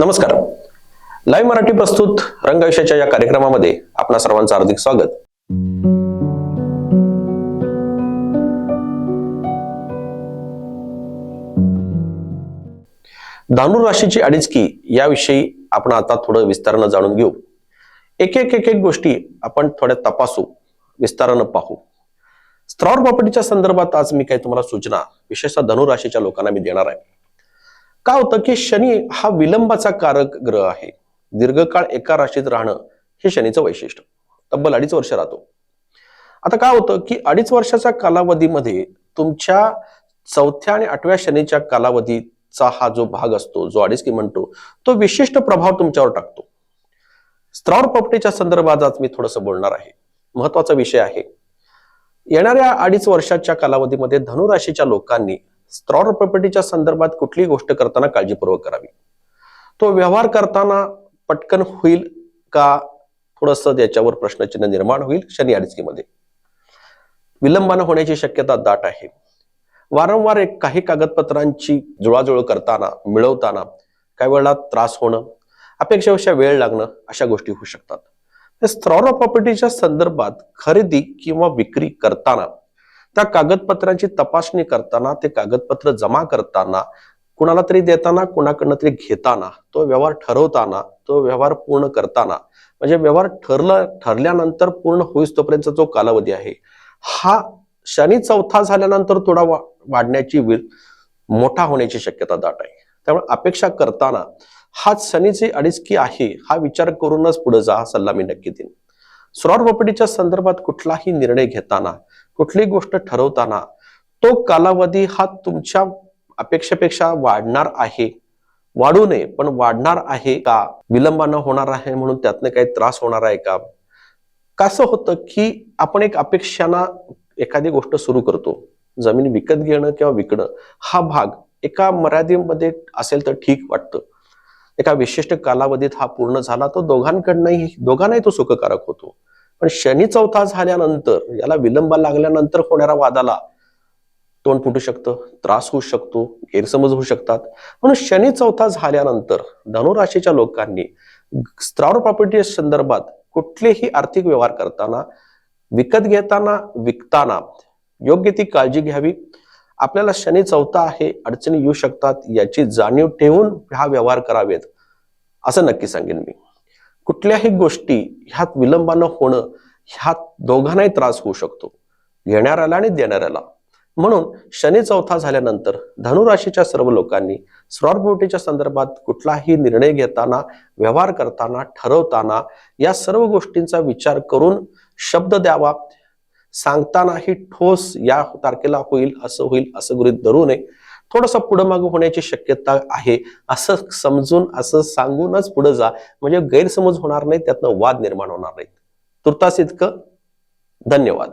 नमस्कार. लाईव्ह मराठी प्रस्तुत रंगविषयाच्या या कार्यक्रमामध्ये आपणा सर्वांचं हार्दिक स्वागत. धानुर राशीची अडीचकी याविषयी आपण आता थोडं विस्तारानं जाणून घेऊ. एक एक एक एक गोष्टी आपण थोड्या तपासू विस्तारानं पाहू. स्त्रॉर प्रॉपर्टीच्या संदर्भात आज मी काही तुम्हाला सूचना विशेषतः धनुराशीच्या लोकांना मी देणार आहे. काय होतं की शनी हा विलंबाचा कारक ग्रह आहे? दीर्घकाळ एका राशीत राहणं हे शनीचं वैशिष्ट्य. तब्बल अडीच वर्ष राहतो. आता काय होतं की अडीच वर्षाच्या कालावधीमध्ये तुमच्या चौथ्या आणि आठव्या शनीच्या कालावधीचा हा जो भाग असतो जो अडीच की म्हणतो तो विशिष्ट प्रभाव तुमच्यावर टाकतो. स्त्रावर प्रॉपर्टीच्या संदर्भात आज मी थोडंसं बोलणार आहे. महत्त्वाचा विषय आहे. येणाऱ्या अडीच वर्षाच्या कालावधीमध्ये धनुराशीच्या लोकांनी स्त्रॉर प्रॉपर्टीच्या संदर्भात कुठलीही गोष्ट करताना काळजीपूर्वक करावी. तो व्यवहार करताना पटकन होईल का? थोडस त्याच्यावर प्रश्नचिन्ह निर्माण होईल शनी अडचणीमध्ये विलंबानं होण्याची शक्यता दाट आहे. वारंवार एक काही कागदपत्रांची जुळाजुळ करताना मिळवताना काही वेळा त्रास होणं अपेक्षेपेक्षा वेळ लागणं अशा गोष्टी होऊ शकतात. स्त्रॉर प्रॉपर्टीच्या संदर्भात खरेदी किंवा विक्री करताना त्या कागदपत्रांची तपासणी करताना ते कागदपत्र जमा करताना कुणाला तरी देताना कुणाकडनं तरी घेताना तो व्यवहार ठरवताना तो व्यवहार पूर्ण करताना म्हणजे व्यवहार ठरला ठरल्यानंतर पूर्ण होईस तोपर्यंतचा जो कालावधी आहे हा शनी चौथा झाल्यानंतर थोडा वा- वाढण्याची वेळ मोठा होण्याची शक्यता दाट आहे. त्यामुळे अपेक्षा करताना हाच शनीची अडीचकी आहे हा विचार करूनच पुढे जा हा सल्ला मी नक्की देईन. प्रॉपर्टीच्या संदर्भात कुठलाही निर्णय घेताना कुठलीही गोष्ट ठरवताना तो कालावधी हा तुमच्या अपेक्षेपेक्षा वाढणार आहे. वाढू नये पण वाढणार आहे का? विलंबानं होणार आहे म्हणून त्यातनं काही त्रास होणार आहे का? कसं होतं की आपण एक अपेक्षाना एखादी गोष्ट सुरू करतो. जमीन विकत घेणं किंवा विकणं हा भाग एका मर्यादेमध्ये असेल तर ठीक वाटतं. एका विशिष्ट कालावधीत हा पूर्ण झाला तो दोघांकडनंही दोघांनाही तो सुखकारक होतो. पण शनी चौथा झाल्यानंतर याला विलंब लागल्यानंतर होणाऱ्या वादाला तोंड फुटू शकतं त्रास होऊ शकतो गैरसमज होऊ शकतात. म्हणून शनी चौथा झाल्यानंतर धनुराशीच्या लोकांनी स्त्रावर प्रॉपर्टी संदर्भात कुठलेही आर्थिक व्यवहार करताना विकत घेताना विकताना योग्य ती काळजी घ्यावी. आपल्याला शनी चौथा आहे अडचणी येऊ शकतात याची जाणीव ठेवून हा व्यवहार करावेत असं नक्की सांगेन मी. कुठल्याही गोष्टी ह्यात विलंबानं होणं ह्यात दोघांनाही त्रास होऊ शकतो घेणाऱ्याला आणि देणाऱ्याला. म्हणून शनी चौथा झाल्यानंतर धनुराशीच्या सर्व लोकांनी स्रॉरपोटीच्या संदर्भात कुठलाही निर्णय घेताना व्यवहार करताना ठरवताना या सर्व गोष्टींचा विचार करून शब्द द्यावा सांगतानाही ठोस या तारखेला होईल असं होईल असं गृहित धरू नये. थोडंसं पुढं मागं होण्याची शक्यता आहे. असं समजून असं सांगूनच पुढे जा. म्हणजे गैरसमज होणार नाही त्यातनं वाद निर्माण होणार नाहीत. तुर्तास इतकं. धन्यवाद.